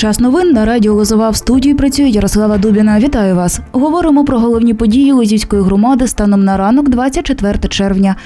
Час новин на радіо Лозова в студії працює Ярослава Дубіна. Вітаю вас. Говоримо про головні події Лозівської громади станом на ранок 24 червня.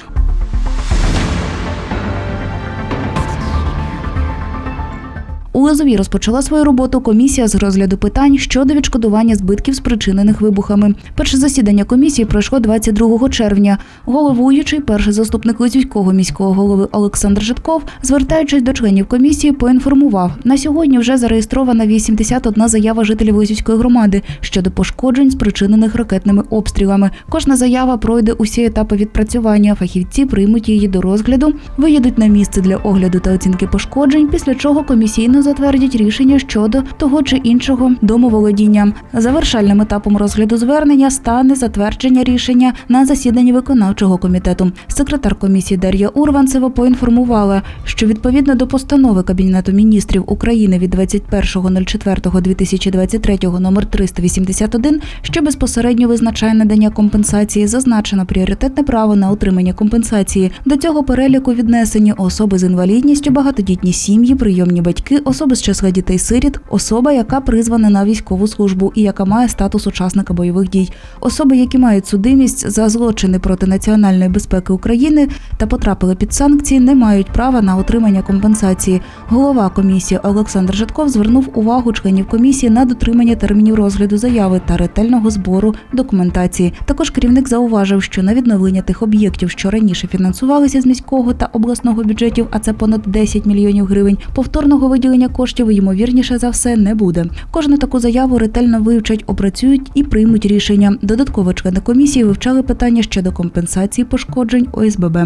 У Лозові розпочала свою роботу комісія з розгляду питань щодо відшкодування збитків, спричинених вибухами. Перше засідання комісії пройшло 22 червня. Головуючий, перший заступник Лозівського міського голови Олександр Житков, звертаючись до членів комісії, поінформував: на сьогодні вже зареєстрована 81 заява жителів Лозівської громади щодо пошкоджень, спричинених ракетними обстрілами. Кожна заява пройде усі етапи відпрацювання. Фахівці приймуть її до розгляду, виїдуть на місце для огляду та оцінки пошкоджень, після чого комісійно затвердять рішення щодо того чи іншого домоволодіння. Завершальним етапом розгляду звернення стане затвердження рішення на засіданні виконавчого комітету. Секретар комісії Дар'я Урванцева поінформувала, що відповідно до постанови Кабінету міністрів України від 21.04.2023 номер 381, що безпосередньо визначає надання компенсації, зазначено пріоритетне право на отримання компенсації. До цього переліку віднесені особи з інвалідністю, багатодітні сім'ї, прийомні батьки, особи з числа дітей-сиріт, особа, яка призвана на військову службу і яка має статус учасника бойових дій, особи, які мають судимість за злочини проти національної безпеки України та потрапили під санкції, не мають права на отримання компенсації. Голова комісії Олександр Житков звернув увагу членів комісії на дотримання термінів розгляду заяви та ретельного збору документації. Також керівник зауважив, що на відновлення тих об'єктів, що раніше фінансувалися з міського та обласного бюджетів, а це понад 10 мільйонів гривень, повторного виділення коштів ймовірніше за все не буде. Кожну таку заяву ретельно вивчать, опрацюють і приймуть рішення. Додатково члени комісії вивчали питання щодо компенсації пошкоджень ОСББ.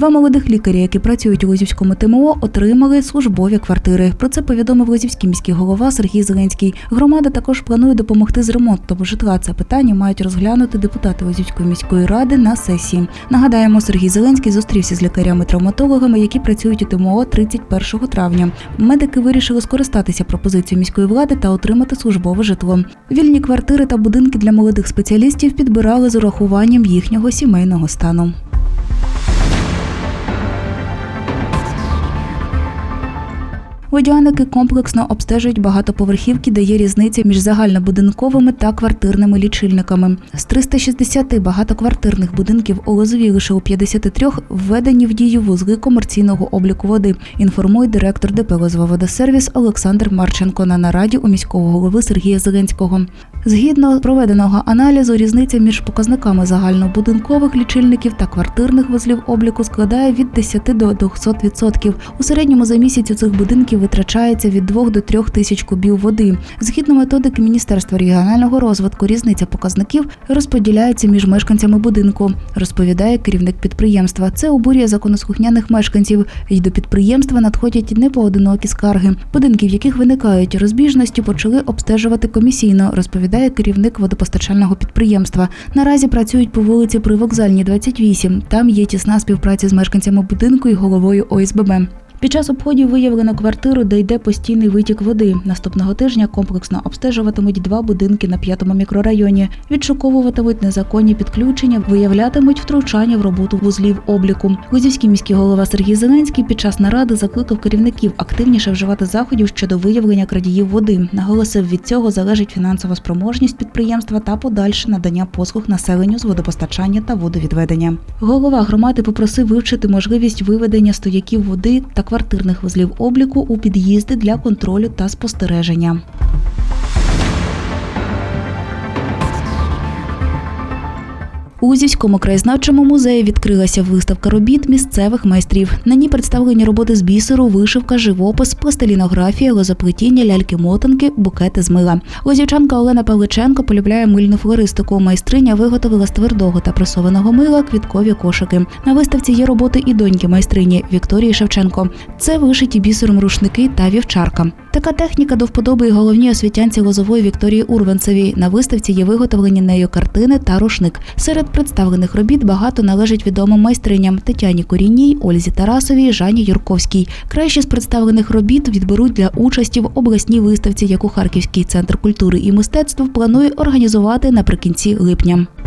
Два молодих лікарі, які працюють у Лозівському ТМО, отримали службові квартири. Про це повідомив Лозівський міський голова Сергій Зеленський. Громада також планує допомогти з ремонтом житла. Це питання мають розглянути депутати Лозівської міської ради на сесії. Нагадаємо, Сергій Зеленський зустрівся з лікарями-травматологами, які працюють у ТМО 31 травня. Медики вирішили скористатися пропозицією міської влади та отримати службове житло. Вільні квартири та будинки для молодих спеціалістів підбирали з урахуванням їхнього сімейного стану. Водяники комплексно обстежують багатоповерхівки, де є різниця між загальнобудинковими та квартирними лічильниками. З 360 багатоквартирних будинків у Лозові лише у 53 введені в дію вузли комерційного обліку води. Інформує директор ДП «Лозова водосервіс Олександр Марченко на нараді у міського голови Сергія Зеленського. Згідно проведеного аналізу, різниця між показниками загальнобудинкових лічильників та квартирних вузлів обліку складає від 10 до 200%. У середньому за місяць у цих будинків витрачається від 2 до 3 тисяч кубів води. Згідно методики Міністерства регіонального розвитку, різниця показників розподіляється між мешканцями будинку, розповідає керівник підприємства. Це обурює законослухняних мешканців, і до підприємства надходять непоодинокі скарги. Будинки, в яких виникають розбіжності, почали обстежувати комісійно, розповідає керівник водопостачального підприємства. Наразі працюють по вулиці Привокзальній, 28. Там є тісна співпраця з мешканцями будинку і головою ОСББ. Під час обходів виявлено квартиру, де йде постійний витік води. Наступного тижня комплексно обстежуватимуть два будинки на п'ятому мікрорайоні, відшуковуватимуть незаконні підключення, виявлятимуть втручання в роботу вузлів обліку. Лузівський міський голова Сергій Зеленський під час наради закликав керівників активніше вживати заходів щодо виявлення крадіїв води. Наголосив, від цього залежить фінансова спроможність підприємства та подальше надання послуг населенню з водопостачання та водовідведення. Голова громади попросив вивчити можливість виведення стояків води та квартирних вузлів обліку у під'їзди для контролю та спостереження. У Узівському краєзнавчому музеї відкрилася виставка робіт місцевих майстрів. На ній представлені роботи з бісеру, вишивка, живопис, пластилінографія, лозоплетіння, ляльки-мотанки, букети з мила. Лозівчанка Олена Павличенко полюбляє мильну флористику. Майстриня виготовила з твердого та пресованого мила квіткові кошики. На виставці є роботи і доньки майстрині Вікторії Шевченко. Це вишиті бісером рушники та вівчарка. Така техніка до вподоби і головній освітянці лозової Вікторії Урванцевій. На виставці є виготовлені нею картини та рушник. Серед представлених робіт багато належить відомим майстриням Тетяні Корінній, Ользі Тарасовій, Жанні Юрковській. Кращі з представлених робіт відберуть для участі в обласній виставці, яку Харківський центр культури і мистецтв планує організувати наприкінці липня. –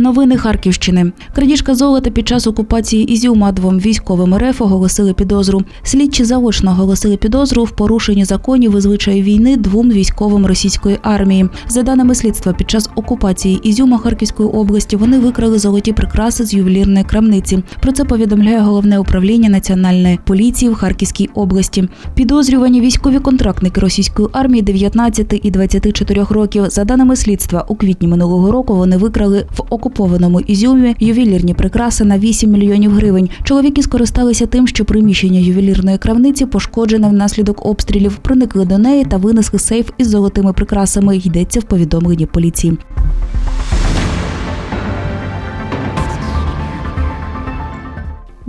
Новини Харківщини. Крадіжка золота під час окупації Ізюма двом військовим РФ оголосили підозру. Слідчі заочно оголосили підозру в порушенні законів і звичаїв війни двом військовим російської армії. За даними слідства, під час окупації Ізюма Харківської області вони викрали золоті прикраси з ювелірної крамниці. Про це повідомляє головне управління національної поліції в Харківській області. Підозрювані військові контрактники російської армії 19 і 24 років. За даними слідства, у квітні минулого року вони викрали в окупованому Ізюмі ювелірні прикраси на 8 мільйонів гривень. Чоловіки скористалися тим, що приміщення ювелірної крамниці пошкоджене внаслідок обстрілів, проникли до неї та винесли сейф із золотими прикрасами. Йдеться в повідомленні поліції.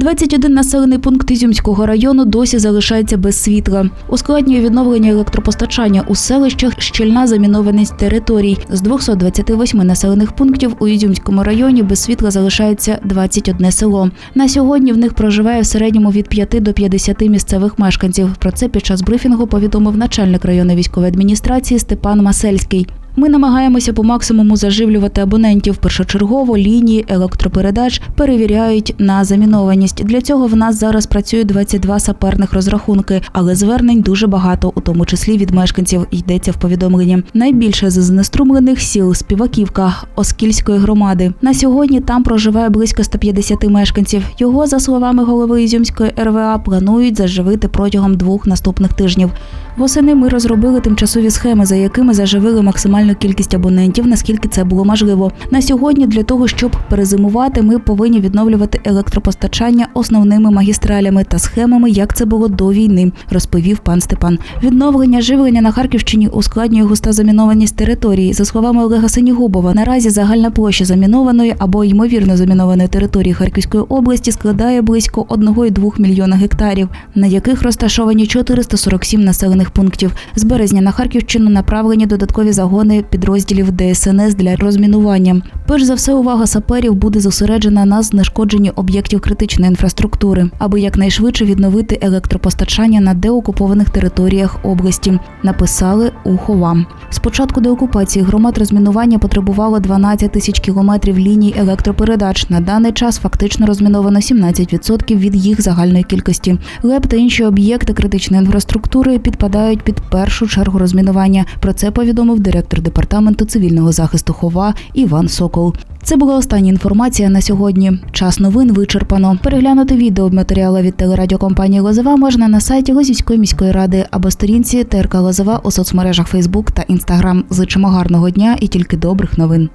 «21 населений пункт Ізюмського району досі залишається без світла. Ускладнює відновлення електропостачання у селищах щільна замінованість територій. З 228 населених пунктів у Ізюмському районі без світла залишається 21 село. На сьогодні в них проживає в середньому від 5 до 50 місцевих мешканців. Про це під час брифінгу повідомив начальник районної військової адміністрації Степан Масельський. Ми намагаємося по максимуму заживлювати абонентів. Першочергово лінії електропередач перевіряють на замінованість. Для цього в нас зараз працює 22 саперних розрахунки, але звернень дуже багато, у тому числі від мешканців. Йдеться в повідомленні. Найбільше з знеструмлених сіл Співаківка Оскільської громади. На сьогодні там проживає близько 150 мешканців. Його, за словами голови Ізюмської РВА, планують заживити протягом двох наступних тижнів. Восени ми розробили тимчасові схеми, за якими заживили максимальну кількість абонентів, наскільки це було можливо. На сьогодні для того, щоб перезимувати, ми повинні відновлювати електропостачання основними магістралями та схемами, як це було до війни, розповів пан Степан. Відновлення живлення на Харківщині ускладнює густа замінованість території. За словами Олега Синігубова, наразі загальна площа замінованої або ймовірно замінованої території Харківської області складає близько 1,2 мільйона гектарів, на яких розташовані 447 населених пунктів. З березня на Харківщину направлені додаткові загони підрозділів ДСНС для розмінування. Перш за все, увага саперів буде зосереджена на знешкодженні об'єктів критичної інфраструктури, аби якнайшвидше відновити електропостачання на деокупованих територіях області. Написали у Ховам. З деокупації громад розмінування потребувало 12 тисяч кілометрів ліній електропередач. На даний час фактично розміновано 17% від їх загальної кількості. ЛЕП та інші об'єкти критичної інфраструктури підпадають під першу чергу розмінування. Про це повідомив директор департаменту цивільного захисту Хова Іван Сокол. Це була остання інформація на сьогодні. Час новин вичерпано. Переглянути відео матеріали від телерадіокомпанії Лозова можна на сайті Лозівської міської ради або сторінці ТРК Лозова у соцмережах Фейсбук та Інстаграм. Зичимо гарного дня і тільки добрих новин.